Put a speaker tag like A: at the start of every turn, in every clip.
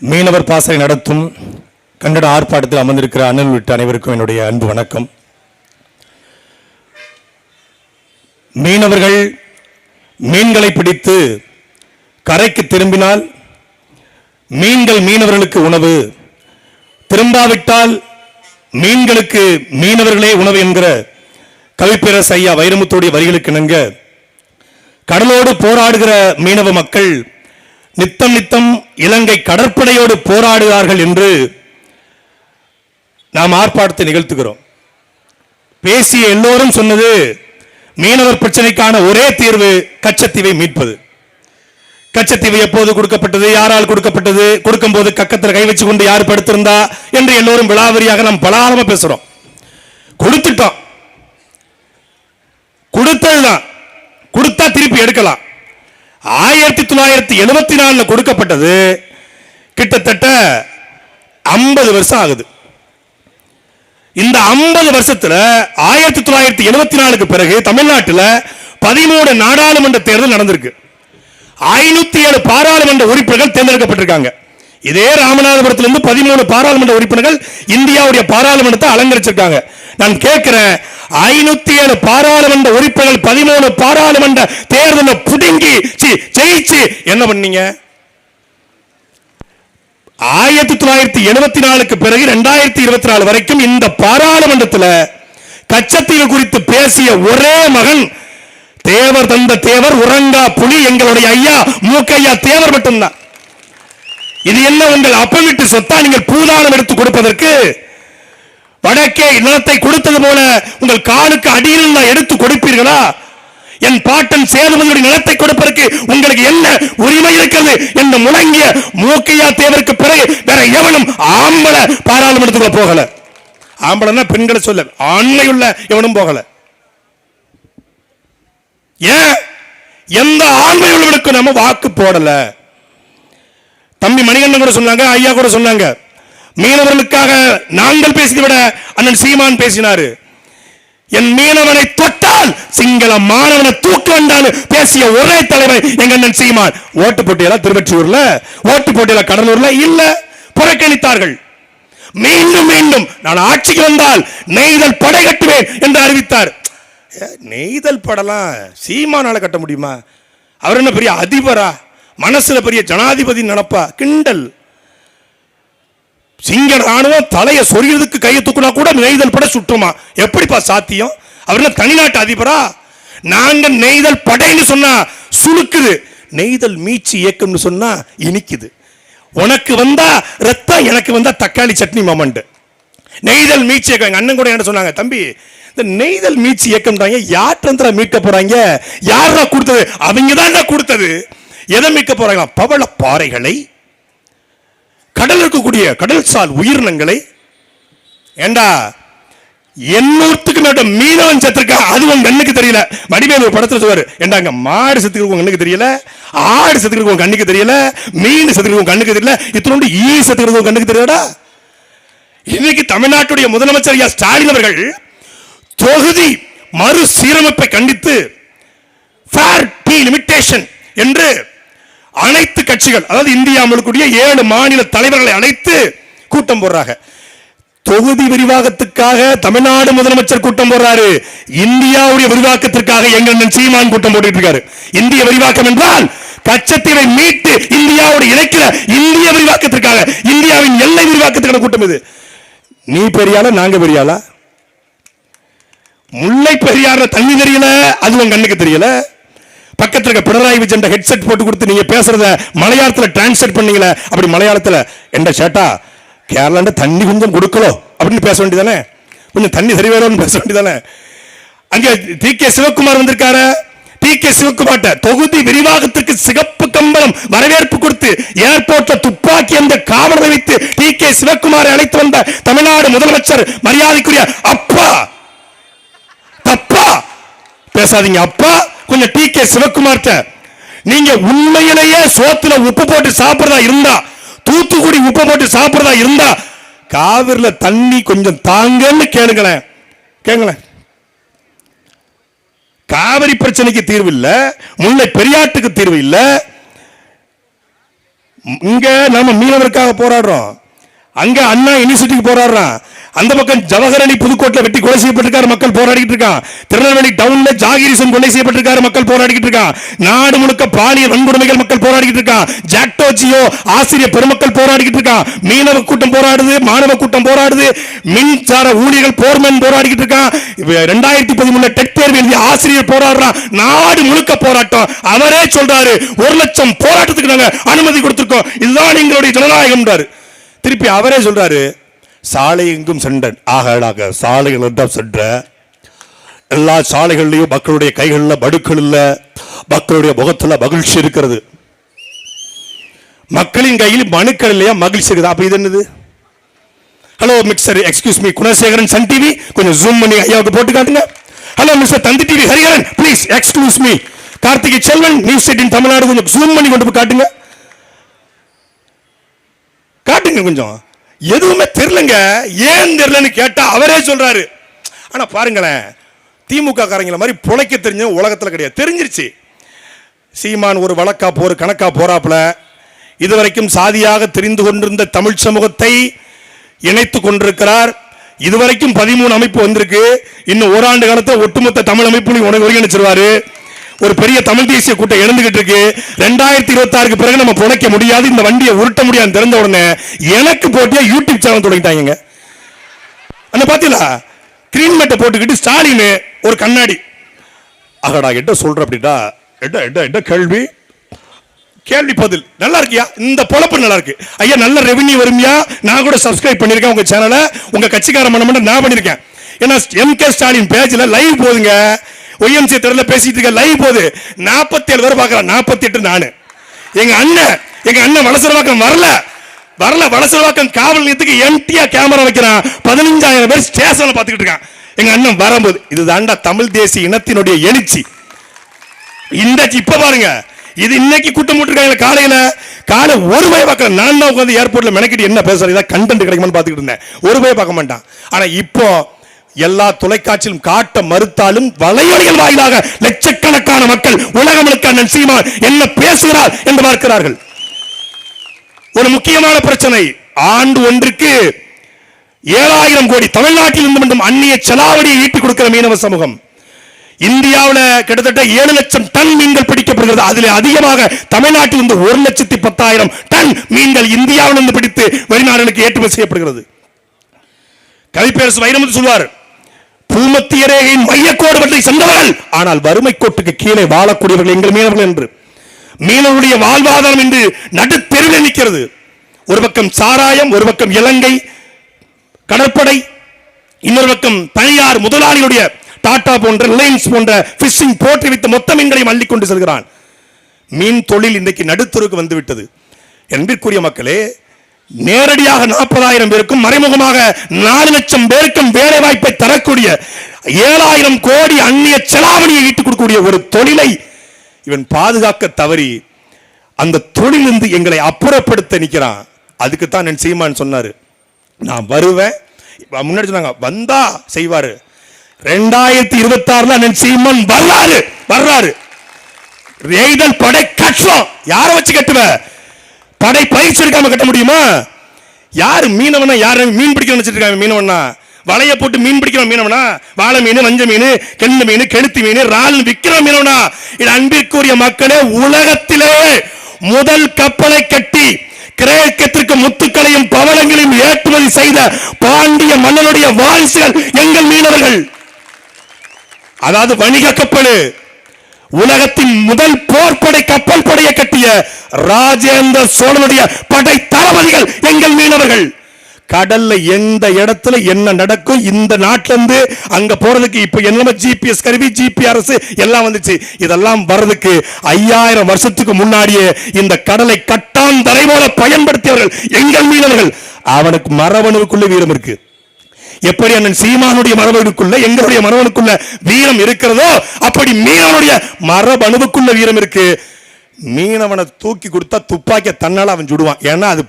A: மீனவர் பாசறை நடத்தும் கன்னட ஆர்ப்பாட்டத்தில் அமர்ந்திருக்கிற அண்ணன் உள்ளிட்ட அனைவருக்கும் என்னுடைய அன்பு வணக்கம். மீனவர்கள் மீன்களை பிடித்து கரைக்கு திரும்பினால் மீன்கள் மீனவர்களுக்கு உணவு. திரும்பாவிட்டால் மீன்களுக்கு மீனவர்களே உணவு என்கிற கவிப்பேரச ஐயா வைரமுத்துடைய வரிகளுக்கு இணங்க கடலோடு போராடுகிற மீனவ மக்கள் நித்தம் நித்தம் இலங்கை கடற்படையோடு போராடுகிறார்கள் என்று நாம் ஆர்ப்பாட்டத்தை நிகழ்த்துகிறோம். பேசிய எல்லோரும் சொன்னது மீனவர் பிரச்சனைக்கான ஒரே தீர்வு கச்சத்தீவை மீட்பது. கச்சத்தீவு எப்போது கொடுக்கப்பட்டது யாரால் கொடுக்கப்பட்டது கொடுக்கும்போது கக்கத்தில் கை வச்சு கொண்டு யார் படுத்திருந்தா என்று எல்லோரும் விளாவரியாக நாம் பலாரமா பேசுறோம். கொடுத்துட்டோம். கொடுத்ததுதான். கொடுத்தா திருப்பி எடுக்கலாம். ஆயிரத்தி தொள்ளாயிரத்தி எழுபத்தி நாலுல கொடுக்கப்பட்டது கிட்டத்தட்ட ஐம்பது வருஷம் ஆகுது. இந்த ஐம்பது வருஷத்துல ஆயிரத்தி தொள்ளாயிரத்தி எழுபத்தி நாலுக்கு பிறகு தமிழ்நாட்டில் பதிமூணு நாடாளுமன்ற தேர்தல் நடந்திருக்கு. ஐநூத்தி ஏழு பாராளுமன்ற உறுப்பினர்கள் தேர்ந்தெடுக்கப்பட்டிருக்காங்க. இதே ராமநாதபுரத்திலிருந்து பதிமூணு பாராளுமன்ற உறுப்பினர்கள் இந்தியாவுடைய பாராளுமன்றத்தை அலங்கரிச்சிருக்காங்க. நான் கேட்கிறேன் ஐநூத்தி ஏழு பாராளுமன்ற உறுப்பினர்கள் பதிமூணு பாராளுமன்ற தேர்தல புடுங்கி ஜெயிச்சு என்ன பண்ணீங்க? ஆயிரத்தி தொள்ளாயிரத்தி எழுபத்தி நாலுக்கு பிறகு ரெண்டாயிரத்தி இருபத்தி நாலு வரைக்கும் இந்த பாராளுமன்றத்தில் கச்சத்தீவு குறித்து பேசிய ஒரே மகன் தேவர் தந்த தேவர் உறங்கா புலி எங்களுடைய ஐயா மூக்கையா தேவர் மட்டும்தான். இது என்ன உங்கள் அப்பமிட்டு சொத்தா நீங்கள் பூதானம் எடுத்து கொடுப்பதற்கு? வடக்கே நிலத்தை கொடுத்தது போல உங்கள் காலுக்கு அடியில் நான் எடுத்து கொடுப்பீர்களா? என் பாட்டன் சேதுபதியுடைய நிலத்தை கொடுப்பதற்கு உங்களுக்கு என்ன உரிமை இருக்கிறது? என்று முழங்கிய மூக்கையா தேவருக்கு பிறகு வேற எவனும் ஆம்பளை பாராளுமன்றத்துக்குள்ள போகல. ஆம்பளைன்னா பெண்களை சொல்ல ஆண்மையுள்ள எவனும் போகல. ஏன்? எந்த ஆண்மையுள்ளவனுக்கும் நம்ம வாக்கு போடல. தம்பி மணிகண்டன் கூட சொன்னாங்க ஐயா கூட சொன்னாங்க. மீனவர்களுக்காக நாங்கள் பேசியதை விட அண்ணன் சீமான் பேசினாரு. என் மீனவனை தொட்டால் சிங்கள மாணவனை தூக்க வேண்டான்னு பேசிய ஒரே தலைவர் எங்க அண்ணன் சீமான். ஓட்டு போட்டியில திருவற்றியூர்ல ஓட்டு போட்டியில கடலூர்ல இல்ல புறக்கணித்தார்கள். மீண்டும் மீண்டும் நான் ஆட்சிக்கு வந்தால் நெய்தல் படை கட்டுவேன் என்று அறிவித்தார். நெய்தல் படலாம் சீமானால கட்ட முடியுமா? அவர் என்ன பெரிய அதிபரா? மனசுல பெரிய ஜனாதிபதி நினப்பா கிண்டல். சிங்க ராணுவம் தலையை சொரியதுக்கு கையை தூக்குனா கூட நெய்தல் படை சுற்றுமா எப்படிப்பா சாத்தியம்? அவர் என்ன தனிநாட்டு அதிபரா? நாங்க நெய்தல் படைன்னு சொன்னா சுளுக்குது. நெய்தல் மீட்சி இயக்கம்னு சொன்னா இனிக்குது. உனக்கு வந்தா ரத்தம் எனக்கு வந்தா தக்காளி சட்னி மாமண்டு. நெய்தல் மீச்சு இயக்கம். எங்க அண்ணன் கூட என்ன சொன்னாங்க தம்பி இந்த நெய்தல் மீட்சி இயக்கம்ன்றாங்க யார்கிட்ட மீட்க போறாங்க? யாரா கொடுத்தது? அவங்க தான் கொடுத்தது. எதை மீட்க போறாங்களா பவள பாறைகளை கடல் இருக்கக்கூடிய கடல் சால் உயிரினங்களை ஏண்டா எண்ணூத்துக்கு மேட்ட மீனவன் செத்துருக்கா? அது உங்க கண்ணுக்கு தெரியல. வடிவேல் ஒரு படத்துல சொல்வார் ஏண்டாங்க மாடு செத்துக்கு கண்ணுக்கு தெரியல ஆடு செத்துக்கு கண்ணுக்கு தெரியல மீன் செத்துக்கு கண்ணுக்கு தெரியல இத்தனோண்டு ஈ செத்துக்கிறது கண்ணுக்கு தெரியலடா? இன்னைக்கு தமிழ்நாட்டுடைய முதலமைச்சர் ஐயா ஸ்டாலின் அவர்கள் தொகுதி மறுசீரமைப்பை கண்டித்து ஃபேர் டி லிமிட்டேஷன் என்று அனைத்து கட்சிகள் அதாவது இந்தியா முழுக்கூடிய ஏழு மாநில தலைவர்களை அழைத்து கூட்டம் போடுறாங்க. தொகுதி விரிவாக்கத்துக்காக தமிழ்நாடு முதலமைச்சர் கூட்டம் போடுறாரு. இந்தியாவுடைய விரிவாக்கத்திற்காக எங்க சீமான் கூட்டம் போட்டு இருக்காரு இந்திய விரிவாக்கம் என்றால் கச்சத்தீவை மீட்டு இந்தியாவோடு இணைக்கிற இந்திய விரிவாக்கத்திற்காக இந்தியாவின் எல்லை விரிவாக்கத்துக்கான கூட்டம் இது. நீ பெரியாளா நாங்க பெரியாளா? முல்லை பெரியார தண்ணி தெரியல அது உன் கண்ணுக்கு தெரியல. பக்கத்தில் இருக்க பினராயி விஜயன் ஹெட்செட் போட்டு கொடுத்து நீங்க பேசுறத மலையாளத்தில் டிரான்ஸ்லேட் பண்ணீங்களே அப்படி மலையாளத்தில் என்ற ஷேட்டா கேரளாண்ட தண்ணி கொஞ்சம் கொடுக்கலோ? அப்படின்னு பேச வேண்டியதானே? கொஞ்சம் தண்ணி சரி வேணும்னு பேச வேண்டியதானே? அங்கே டி கே சிவகுமார் வந்திருக்காரு. டி கே சிவகுமார்ட்ட தொகுதி விரிவாகத்திற்கு சிகப்பு கம்பளம் வரவேற்பு கொடுத்து ஏர்போர்ட்ல துப்பாக்கி அந்த காவலரை வைத்து டி கே சிவகுமாரை அழைத்து வந்த தமிழ்நாடு முதலமைச்சர் மரியாதைக்குரிய அப்பா தப்பா பேசாதீங்க அப்பா. கொஞ்சம் டி கே சிவகுமார்ட்ட நீங்க உண்மையிலேயே சோத்துல உப்பு போட்டு சாப்பிடுறதா இருந்தா தூத்துக்குடி உப்பு போட்டு சாப்பிடுறதா இருந்தா காவிரில தண்ணி கொஞ்சம் தாங்கன்னு கேளுங்களேன். கேளுங்களேன். காவிரி பிரச்சனைக்கு தீர்வு இல்ல முல்லை பெரியாட்டுக்கு தீர்வு இல்ல. இங்க நம்ம மீனவருக்காக போராடுறோம். அங்க அண்ணா யூனிவர்சிட்டிக்கு போராடுறான் அந்த பக்கம் ஜவஹரணி புதுக்கோட்டில் வெட்டி கொலை செய்யப்பட்டிருக்காரு மக்கள் போராடிக்கிட்டு இருக்கான் திருநெல்வேலி டவுன்ல ஜாகிரிசன் கொலை செய்யப்பட்டிருக்காரு மக்கள் போராடிக்கிட்டு இருக்கான் நாடு முழுக்க பாலியல் வன்கொடுமைகள் மக்கள் போராடிக்கிட்டு இருக்கான் ஜாக்டோஜியோ ஆசிரியர் பெருமக்கள் போராடிக்கிட்டு இருக்கான் மீனவ கூட்டம் போராடுது மாணவ கூட்டம் போராடுது. மின்சார ஊழியர்கள் போர்மேன் போராடிக்கிட்டு இருக்கான் ரெண்டாயிரத்தி பதிமூணுல டெட் தேர்வு எழுதிய ஆசிரியர் போராடுறான் நாடு முழுக்க போராட்டம். அவரே சொல்றாரு ஒரு லட்சம் போராட்டத்துக்கு நாங்க அனுமதி கொடுத்திருக்கோம். இதுதான் எங்களுடைய ஜனநாயகம்ன்றாரு. திருப்பி அவரே சொல்றாரு சாலை எங்கும் சென்றன் ஆகலாக சாலைகள் எல்லாம் சென்ற. எல்லா சாலைகள்லையும் மக்களுடைய கைகளில் படுக்கள் இல்லை மக்களுடைய முகத்தில் மகிழ்ச்சி இருக்கிறது. மக்களின் கையில் மனுக்கள் இல்லையா? மகிழ்ச்சி இருக்குது. அப்போ இது என்னது? Hello mixture excuse me Gunasekaran Sun TV கொஞ்சம் ஜூம் பண்ணி ஐயாவுக்கு போட்டு காட்டுங்க. Hello mister Thanthi TV Harikaran please excuse me Karthigai Selvan news eighteen Tamil Nadu கொஞ்சம் ஜூம் பண்ணி கொண்டு போய் காட்டுங்க. காட்டுங்க கொஞ்சம். எதுவுமே தெரிலங்க ஏன் தெரிலன்னு கேட்டால் அவரே சொல்கிறாரு ஆனால் பாருங்களேன் திமுக காரங்களை மாதிரி புழைக்க தெரிஞ்ச உலகத்தில் கிடையாது. தெரிஞ்சிருச்சு. சீமான் ஒரு வழக்கா போர் கணக்கா போறாப்புல. இதுவரைக்கும் சாதியாக தெரிந்து கொண்டிருந்த தமிழ் சமூகத்தை இணைத்து கொண்டிருக்கிறார். இதுவரைக்கும் பதிமூணு அமைப்பு வந்திருக்கு. இன்னும் ஓராண்டு காலத்தில் ஒட்டுமொத்த தமிழ் அமைப்புலையும் ஒருங்கிணைச்சிருவாரு. ஒரு பெரிய தமிழ் தேசிய கூட்டம் எழுந்துகிட்டு இருக்கு. ரெண்டாயிரத்தி இருபத்தி ஆறுக்கு பிறகு நம்ம புழைக்க முடியாது இந்த வண்டியை உருட்ட முடியாது தெரிஞ்ச உடனே எனக்கு போட்டியா யூடியூப் சேனல் தொடங்கிட்டாங்க. அந்த பாத்தீங்களா? கிரீன் மேட்டை போட்டுக்கிட்டு ஸ்டாலின் ஒரு கண்ணாடி. அகடா என்ன சொல்ற அப்படின்னா என்ன என்ன என்ன கேள்வி? கேள்வி பதில். நல்லா இருக்கியா? இந்த பொழப்பு நல்லா இருக்கு. ஐயா நல்ல ரெவன்யூ வருமியா? நான் கூட சப்ஸ்கிரைப் பண்ணியிருக்கேன் உங்க சேனலை உங்க கட்சிக்கார மன்றம் நான் பண்ணியிருக்கேன். ஏன்னா எம் கே ஸ்டாலின் பேஜில் லைவ் போதுங்க. ஒய்எம்சி தெருல பேசிட்டு இருக்க லைவ் போகுது நாற்பத்தி ஏழு பேர் பார்க்கறான். நாற்பத்தி எட்டு நானு. எங்க அண்ணன் எங்க அண்ணன் வளசரவாக்கம் வரல. வரல வளசரவாக்கம் காவல் நிலையத்துக்கு எம்டியா கேமரா வைக்கிறான். பதினஞ்சாயிரம் பேர் ஸ்டேஷன்ல பார்த்துக்கிட்டு இருக்கான். எங்க அண்ணன் வரும்போது இதுதான்டா தமிழ் தேசிய இனத்தினுடைய எழுச்சி. இந்த இப்ப பாருங்க. இது இன்னைக்கு கூட்டம் போட்டுருக்காங்க காலையில. காலை ஒரு பய பார்க்கல. நான் தான் உட்காந்து ஏர்போர்ட்ல மெனக்கிட்டு என்ன பேசுறது கண்டென்ட் கிடைக்குமான்னு பார்த்துக்கிட்டு இருந்தேன். ஒரு பய பார்க்க மாட்டான். ஆனா இப்போ எல்லா தொலைக்காட்சியிலும் காட்ட மறுத்தாலும் வலையொலிகள் வாயிலாக லட்சக்கணக்கான மக்கள் உலகமுழுக்க அண்ணன் சீமான் என்ன பேசுகிறார் என்று பார்க்கிறார்கள். ஒரு முக்கியமான பிரச்சனை ஆண்டு ஒன்றுக்கு ஏழாயிரம் கோடி தமிழ்நாட்டில் இருந்து மட்டும் அந்நிய செலாவடியை ஈட்டிக் கொடுக்கிற மீனவ சமூகம். இந்தியாவுல கிட்டத்தட்ட ஏழு லட்சம் டன் மீன்கள் பிடிக்கப்படுகிறது. அதில் அதிகமாக தமிழ்நாட்டில் இருந்து ஒரு லட்சத்தி பத்தாயிரம் டன் மீன்கள் இந்தியாவிலிருந்து பிடித்து வெளிநாடுகளுக்கு ஏற்றுமதி செய்யப்படுகிறது. கவிப்பேரசு வைரமுத்து சொல்வார் பூமத்திய ரேகையின் மையக்கோடு பற்றி சென்றவர்கள். ஆனால் வறுமை கோட்டுக்கு கீழே வாழக்கூடியவர்கள் எங்கள் மீனவர்கள் என்று. மீனவருடைய வாழ்வாதாரம் என்று நடுத்தெருவில் நிற்கிறது. ஒரு பக்கம் சாராயம் ஒரு பக்கம் இலங்கை கடற்படை இன்னொரு பக்கம் தனியார் முதலாளியுடைய டாடா போன்ற ரிலையன்ஸ் போன்ற பிஷிங் போட்டி வைத்த மொத்த மீன்களையும் அள்ளிக் கொண்டு செல்கிறான். மீன் தொழில் இன்றைக்கு நடுத்தருக்கு வந்துவிட்டது. என்பிற்குரிய மக்களே நேரடியாக நாற்பதாயிரம் பேருக்கும் மறைமுகமாக நாலு லட்சம் பேருக்கும் வேலை வாய்ப்பை தரக்கூடிய ஏழாயிரம் கோடி அந்நிய செலாவணியை ஈட்டுக் கொடுக்கக்கூடிய ஒரு தொழிலை இவன் பாதுகாக்க தவறி அந்த தொழிலிருந்து எங்களை அப்புறப்படுத்த நிற்கிறான். அதுக்கு தான் என் சீமான் சொன்னார். நான் வருவேன். முன்னாடி சொன்னாங்க வந்தா செய்வாரு. ரெண்டாயிரத்தி இருபத்தி ஆறுல அண்ணன் சீமான் வர்றாரு. வர்றாரு. எய்தல் படை கட்டுறோம் யாரை வச்சு கட்டுவ? படை பயிற்சி எடுக்காம கட்ட முடியுமா? யாரு மீனவனா யார் மீன் பிடிக்கணும்னு வச்சிருக்காங்க மீனவனா வலைய போட்டு மீன் பிடிக்கிற மீனவனா? வாழை மீன் வஞ்ச மீன் கெண்டு மீன் கெளுத்தி மீன் இறால் விற்கிற மீனவனா? இது அன்பிற்குரிய மக்களே உலகத்திலே முதல் கப்பலை கட்டி கிரேக்கத்திற்கு முத்துக்களையும் பவளங்களையும் ஏற்றுமதி செய்த பாண்டிய மன்னனுடைய வாரிசுகள் எங்கள் மீனவர்கள். அதாவது வணிக கப்பல். உலகத்தின் முதல் போர்படை கப்பல் படையை கட்டிய ராஜேந்திர சோழனுடைய படை தளபதிகள் எங்கள் மீனவர்கள். கடல்ல எந்த இடத்துல என்ன நடக்கும் இந்த நாட்டில இருந்து அங்க போறதுக்கு இப்ப என்ன ஜிபிஎஸ் கருவி ஜிபிஆர்எஸ் எல்லாம் வந்துச்சு. இதெல்லாம் வர்றதுக்கு ஐயாயிரம் வருஷத்துக்கு முன்னாடியே இந்த கடலை கட்டாந்தரை போல பயன்படுத்தியவர்கள் எங்கள் மீனவர்கள். அவனுக்கு மரபணுவுக்குள்ள வீரம் இருக்கு. எப்படி அண்ணன் சீமானுடைய மரபணுக்குள்ள எங்களுடைய மரபணுக்குள்ள வீரம் இருக்கிறதோ அப்படி மீனவனுடைய மரபணுவுக்குள்ள வீரம் இருக்கு. மீனவனை தூக்கி கொடுத்தா துப்பாக்கிய தன்னால அவன் சுடுவான். ஏன்னா அது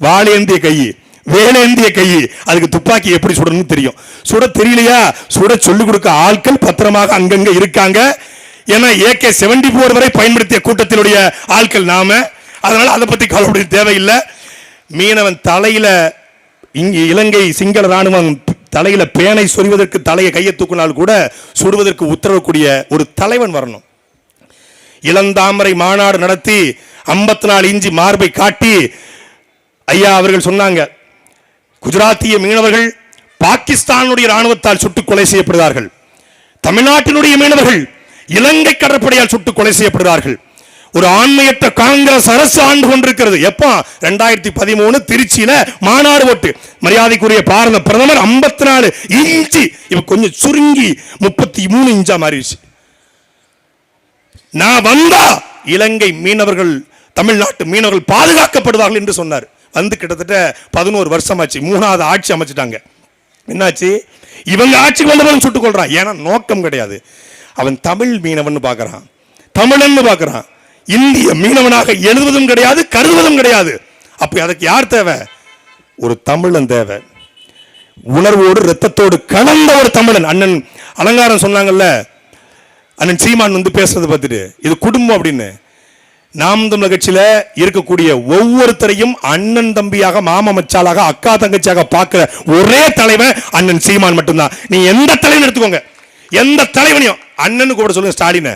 A: வாழேந்திய கை வேலேந்திய கை. அதுக்கு துப்பாக்கி எப்படி சுடணும்னு தெரியும். சுட தெரியலையா? சுட சொல்லிக் கொடுக்க ஆட்கள் பத்திரமாக அங்கங்க இருக்காங்க. ஏன்னா ஏகே செவன்டி போர் வரை பயன்படுத்திய கூட்டத்தினுடைய ஆட்கள் நாம. அதனால அதை பத்தி கவலைப்பட தேவையில்லை. மீனவன் தலையில இங்கு இலங்கை சிங்கள ராணுவம் தலையில பேனை சொறிவதற்கு தலையை கையை தூக்கினால் கூட சுடுவதற்கு உத்தரவக்கூடிய ஒரு தலைவன் வரணும். இளந்தாமரை மாநாடு நடத்தி 54 நாலு இஞ்சி மார்பை காட்டி ஐயா அவர்கள் சொன்னாங்க குஜராத்திய மீனவர்கள் பாகிஸ்தானுடைய ராணுவத்தால் சுட்டுக் கொலை செய்யப்படுகிறார்கள். தமிழ்நாட்டினுடைய மீனவர்கள் இலங்கை கடற்படையால் சுட்டுக் கொலை செய்யப்படுகிறார்கள். ஒரு ஆண்மையற்ற காங்கிரஸ் அரசு ஆண்டு கொண்டிருக்கிறது. எப்போ? ரெண்டாயிரத்தி பதிமூணு திருச்சியில மாநாடு ஓட்டு மரியாதைக்குரிய பாரத பிரதமர் 54 நாலு இன்ச்சு. இப்ப கொஞ்சம் சுருங்கி முப்பத்தி மூணு இன்ச்சா மாறிடுச்சு. நான் வந்தா இலங்கை மீனவர்கள் தமிழ்நாட்டு மீனவர்கள் பாதுகாக்கப்படுவார்கள் என்று சொன்னார். வந்து கிட்டத்தட்ட பதினோரு வருஷமாச்சு. மூணாவது ஆட்சி அமைச்சிட்டாங்க. என்னாச்சு? இவங்க ஆட்சிக்கு வந்தவன் சுட்டுக் கொள்றான் ஏன்னா நோக்கம் கிடையாது. அவன் தமிழ் மீனவன் பார்க்கறான். தமிழன்னு பார்க்கறான். இந்திய மீனவனாக எழுதுவதும் கிடையாது கருதுவதும் கிடையாது. அப்போ அதுக்கு யார் தேவை? ஒரு தமிழன் தேவை. உணர்வோடு ரத்தத்தோடு கலந்த ஒரு தமிழன். அண்ணன் அலங்காரம் சொன்னாங்கல்ல அண்ணன் சீமான் வந்து பேசுறது பார்த்துட்டு இது குடும்பம் அப்படின்னு. நாம் தமிழர் கட்சியில் இருக்கக்கூடிய ஒவ்வொருத்தரையும் அண்ணன் தம்பியாக மாமா மச்சாலாக அக்கா தங்கச்சியாக பார்க்குற ஒரே தலைவன் அண்ணன் சீமான் மட்டும்தான். நீ எந்த தலைவன் எடுத்துக்கோங்க. எந்த தலைவனையும். அண்ணனு கூட சொல்லுங்க ஸ்டாலினை.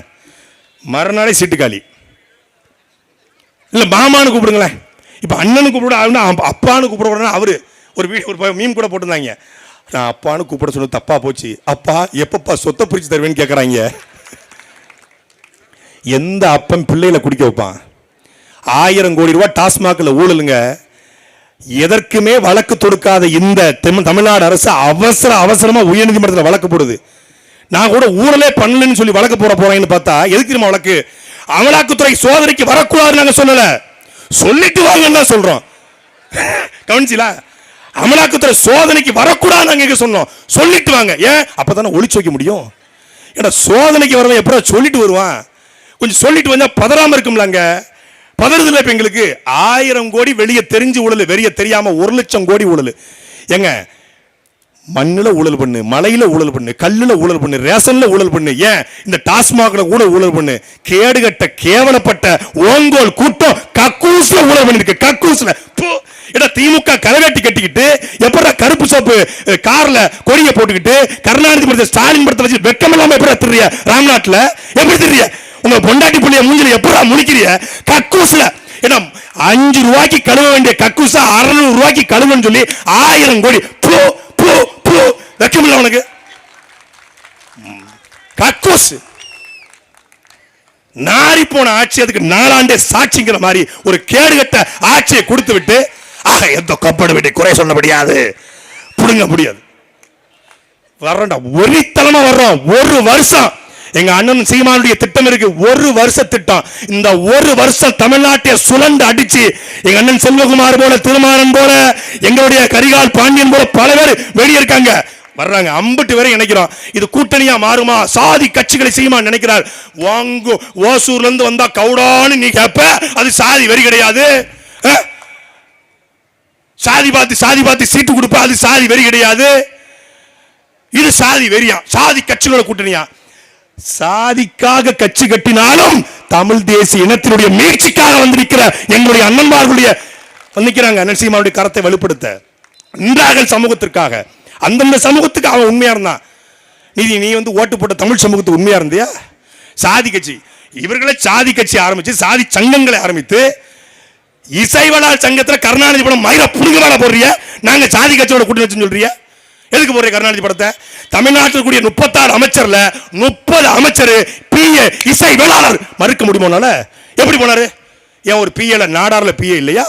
A: மறுநாளே சீட்டுக்காளி இல்லை மாமான்னு கூப்பிடுங்களேன். இப்போ அண்ணனு கூப்பிட அப்பான்னு கூப்பிட அவரு ஒரு வீ ஒரு மீன் கூட போட்டிருந்தாங்க. நான் அப்பான்னு கூப்பிட சொன்னது தப்பா போச்சு. அப்பா எப்பப்பா சொத்தை பிரிச்சு தருவேன்னு கேட்குறாங்க எந்த அப்பன் பிள்ளைகளை குடிக்க வைப்பான்? ஆயிரம் கோடி ரூபா டாஸ்மாகில் ஊழலுங்க. எதற்குமே வழக்கு தொடுக்காத இந்த தமிழ்நாடு அரசு அவசர அவசரமாக உயர்நீதிமன்றத்தில் வழக்கு போடுது. நான் கூட ஊழலே பண்ணலன்னு சொல்லி வழக்கு போட போறேன்னு பார்த்தா எதுக்கு நம்ம வழக்கு? அமலாக்கத்துறை சோதனைக்கு வரக்கூடாதுன்னு நாங்க சொல்லல. சொல்லிட்டு வாங்கன்னு தான் சொல்றோம். கவனிச்சில அமலாக்கத்துறை சோதனைக்கு வரக்கூடாது நாங்க எங்க சொன்னோம். சொல்லிட்டு வாங்க. ஏன்? அப்பதானே ஒழிச்சு வைக்க முடியும். ஏன்னா சோதனைக்கு வரவன் எப்படா சொல்லிட்டு வருவான்? கொஞ்சம் சொல்லிட்டு வந்தா பதறாம இருக்கும்லங்க பதறுதில்ல இப்ப எங்களுக்கு? ஆயிரம் கோடி வெளியே தெரிஞ்சு ஊழல் வெளியே தெரியாம ஒரு லட்சம் கோடி ஊழல். ஏங்க மண்ணில் ஊழல் பண்ணு மலையில் ஊழல் பண்ணு கல்லில் ஊழல் பண்ணு ரேஷனில் ஊழல் பண்ணு. ஏன்? இந்த டாஸ்மாகில் கூட ஊழல் பண்ணு. கேடுகட்ட கேவலப்பட்ட ஓங்கோல் கூட்டம் கக்கூஸ்ல ஊழல் பண்ணிருக்கு. கக்கூஸ்ல ஏடா திமுக கரகாட்டி கட்டிக்கிட்டு எப்படா கருப்பு சோப்பு காரில் கார்ல கொடியை போட்டுக்கிட்டு கருணாநிதி படத்தை ஸ்டாலின் படத்தை வச்சு வெக்கம் இல்லாம எப்படா திருறிய? ராம்நாட்டில்? எப்படி திருறிய? உங்க பொண்டாட்டி பிள்ளைய மூஞ்சில எப்படா முடிக்கிறிய கக்கூஸ்ல ஏன்னா அஞ்சு ரூபாய்க்கு கழுவ வேண்டிய கக்கூசா அறுநூறு ரூபாய்க்கு கழுவுன்னு சொல்லி ஆயிரம் கோடி. போ அவனுக்கு கக்கூஸ் நாரி போன ஆட்சி அதுக்கு நாலாண்டே சாட்சிங்கிற மாதிரி ஒரு கேடுகட்ட ஆட்சியை கொடுத்து விட்டு ஆக எந்த கப்பட விட்டு குறை சொல்ல முடியாது புடுங்க முடியாது வர்றோம்டா ஒரித்தனமா வர்றோம் ஒரு வருஷம் எங்க அண்ணன் சீமானுடைய திட்டம் இருக்கு. ஒரு வருஷ திட்டம். இந்த ஒரு வருஷம் தமிழ்நாட்டை சுழண்டு அடிச்சு எங்க அண்ணன் செல்வகுமார் போல திருமாறன் போல எங்களுடைய கரிகால் பாண்டியன் போல பல பேர் வெளியே இருக்காங்க வர்றாங்க. அம்பட்டு வரை நினைக்கிறோம் இது கூட்டணியா மாறுமா? சாதி கட்சிகளை செய்யுமா நினைக்கிறார். வாங்கு ஓசூர்ல இருந்து வந்தா கவுடான்னு நீ கேப்ப அது சாதி வரி கிடையாது. சாதி பார்த்து சாதி பார்த்து சீட்டு கொடுப்ப அது சாதி வரி கிடையாது. இது சாதி வெறியா சாதி கட்சிகளோட கூட்டணியா? சாதிக்காக கட்சி கட்டினாலும் தமிழ் தேசிய இனத்தினுடைய மீட்சிக்காக வந்திருக்கிற எங்களுடைய அண்ணன்மார்களுடைய வந்திருக்கிறாங்க. நரசிம்மாவுடைய கரத்தை வலுப்படுத்த. நின்றார்கள் சமூகத்திற்காக. அந்தந்த சமூகத்துக்கு அவன் உண்மையா இருந்தான் நீ நீ வந்து ஓட்டு போட்ட தமிழ் சமூகத்துக்கு உண்மையா இருந்தியா? சாதி கட்சி. இவர்களே சாதி கட்சி ஆரம்பிச்சு சாதி சங்கங்களை ஆரம்பித்து இசைவளால் சங்கத்துல கருணாநிதி படம் மயிர புடுங்க வேலை போடுறிய? நாங்க சாதி கட்சியோட கூட்டணி வச்சுன்னு சொல்றிய? எதுக்கு போடுற கருணாநிதி படத்தை? தமிழ்நாட்டில் கூடிய முப்பத்தாறு அமைச்சர்ல முப்பது அமைச்சர் பிஏ இசை வேளாளர் மறுக்க முடியுமோனால எப்படி போனாரு? ஏன் ஒரு பிஏல நாடார்ல பிஏ இல்லையா?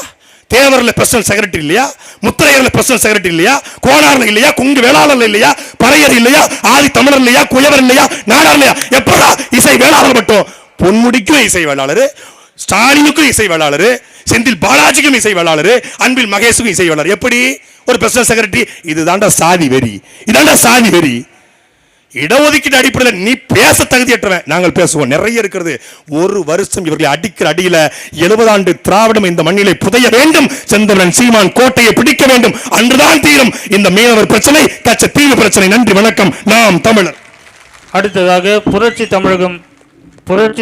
A: தேவரில் பிரசிடன்ட் செக்ரட்டரி இல்லையா? முத்திரையர்ல பிரசிடன்ட் செக்ரட்டரி இல்லையா? கோணாரில் இல்லையா? குங்கு வேளாளர்ல இல்லையா? பறையர் இல்லையா? ஆதி தமிழர் இல்லையா? குயவர் இல்லையா? நாடார் இல்லையா? எப்படா இசை வேளாளர் மட்டும்? பொன்முடிக்கும் இசை வேளாளர் ஸ்டாலினுக்கும் இசை வேளாளர் செந்தில் பாலாஜிக்கும் இசை வேளாளர் அன்பில் மகேஷுக்கும் இசை வேளாளர் எப்படி? ஒரு பிரசிடன்ட் செக்ரட்டரி இதுதான்டா சாதி வெறி. இதான்டா சாதி வெறி. இடஒதுக்கீடு அடிப்படையில் நீ பேச தகுதியற்றவன் நாங்கள் பேசுவோம். நிறைய இருக்கிறது. ஒரு வருஷம் இவர்களை அடிக்கிற அடியில எழுபது ஆண்டு திராவிடம் இந்த மண்ணிலே புதைய வேண்டும். செந்தமன் சீமான் கோட்டையை பிடிக்க வேண்டும். அன்றுதான் தீரும். இந்த மீனவர் பிரச்சனை கச்ச தீவு பிரச்சனை. நன்றி வணக்கம். நாம் தமிழர்.
B: அடுத்ததாக புரட்சி தமிழகம். புரட்சி